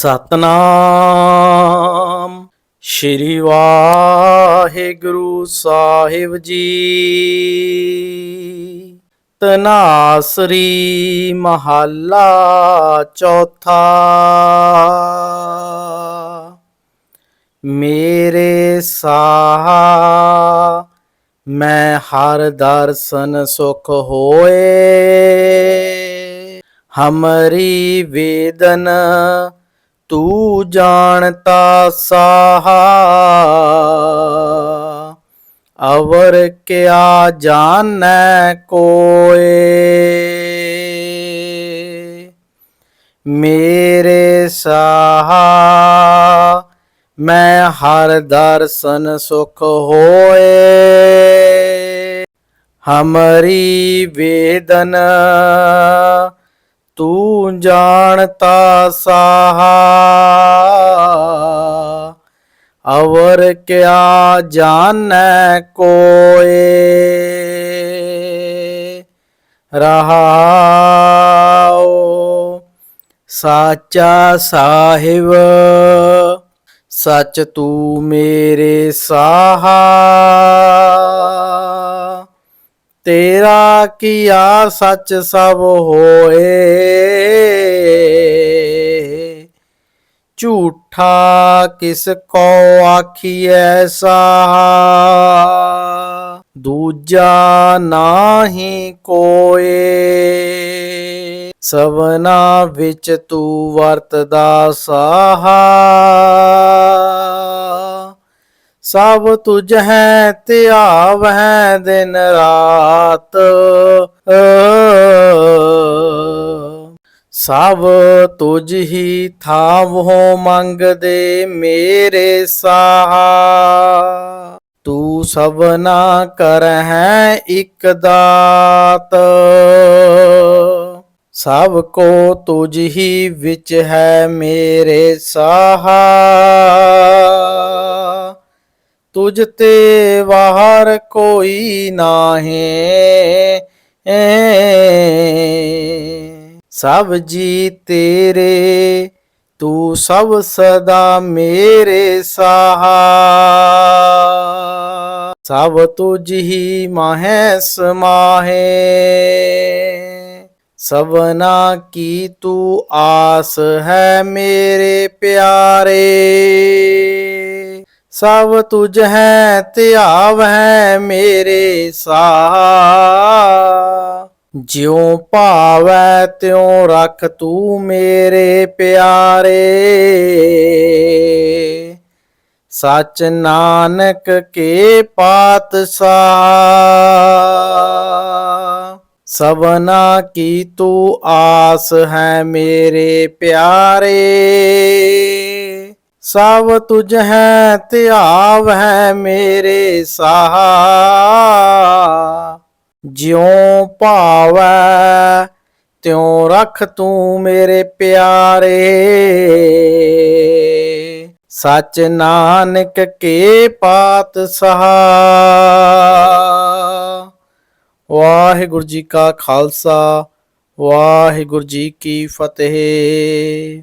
ਸਤਨਾਮ। ਸ਼੍ਰੀ ਵਾਹਿਗੁਰੂ ਸਾਹਿਬ ਜੀ। ਤਨਾਸਰੀ ਮਹੱਲਾ ਚੌਥਾ। ਮੇਰੇ ਸਾਹਾ, ਮੈਂ ਹਰ ਦਰਸ਼ਨ ਸੁਖ ਹੋਏ। ਹਮਰੀ ਵੇਦਨ ਤੂੰ ਜਾਣਤਾ ਸਾਹਾ। ਅਵਰ ਕਿਆ ਜਾਣੈ ਕੋਏ। ਮੇਰੇ ਸਾਹਾ, ਮੈਂ ਹਰ ਦਰਸ਼ਨ ਸੁਖ ਹੋਏ। ਹਮਰੀ ਵੇਦਨ, ਤੂੰ ਜਾਣਤਾ ਸਾਹਾ। ਅਵਰ ਕਿਆ ਜਾਣੈ ਕੋਏ ਰਹਾਉ ਸਾਚਾ ਸਾਹਿਬ ਸਚ ਤੂੰ ਮੇਰੇ ਸਾਹਾ ਤੇਰਾ ਕੀਆ ਸੱਚ ਸਭ ਹੋਏ ਝੂਠਾ ਕਿਸ ਕੋ ਆਖੀਐ ਸਾਹਾ? ਦੂਜਾ ਨਾਹੀ ਕੋਏ। ਸਵਨਾ ਵਿੱਚ ਤੂੰ ਵਰਤਦਾ ਸਾਹਾ। ਸਭ ਤੁਝ ਹੈ ਧਿਆਵਹਿ ਦਿਨ ਰਾਤ। ਸਭ ਤੁਝ ਹੀ ਥਾਵੋ ਮੰਗਦੇ ਮੇਰੇ ਸਾਹਾ। ਤੂੰ ਸਭਨਾ ਕਰਹਿ ਇਕ ਦਾਤ। ਸਭ ਕੋ ਤੁਝ ਹੀ ਵਿੱਚ ਹੈ ਮੇਰੇ ਸਾਹਾ। ਤੁਝ ਤੇ ਬਾਹਰ ਕੋਈ ਨਾਹੀ। ਸਭ ਜੀ ਤੇਰੇ, ਤੂੰ ਸਭ ਸਦਾ ਮੇਰੇ ਸਾਹਾ ਸਭ ਤੁਝ ਹੀ ਮਾਹੈ। ਸਮਾਹੇ ਸਭਨਾ ਕੀ ਤੂੰ ਆਸ ਹੈ ਮੇਰੇ ਪਿਆਰੇ। ਸਭ ਤੁਝ ਹੈ ਧਿਆਵ ਹੈ ਮੇਰੇ ਸਾਹ ਜਿਉ ਭਾਵੈ ਤਿਉ ਰਖ ਤੂੰ ਮੇਰੇ ਪਿਆਰੇ। ਸਚ ਨਾਨਕ ਕੇ ਪਾਤਸ਼ਾਹ, ਸਭਨਾ ਕੀ ਤੂੰ ਆਸ ਹੈ ਮੇਰੇ ਪਿਆਰੇ। ਸਭ ਤੁਝ ਹੈ ਧਿਆਵ ਹੈ ਮੇਰੇ ਸਾਹਾ। ਜਿਉ ਭਾਵੈ, ਤਿਉ ਰਖ ਤੂੰ ਮੇਰੇ ਪਿਆਰੇ। ਸਚ ਨਾਨਕ ਕੇ ਪਾਤ ਸਹਾ ਵਾਹਿਗੁਰੂ ਜੀ ਕਾ ਖਾਲਸਾ, ਵਾਹਿਗੁਰੂ ਜੀ ਕੀ ਫਤਿਹ।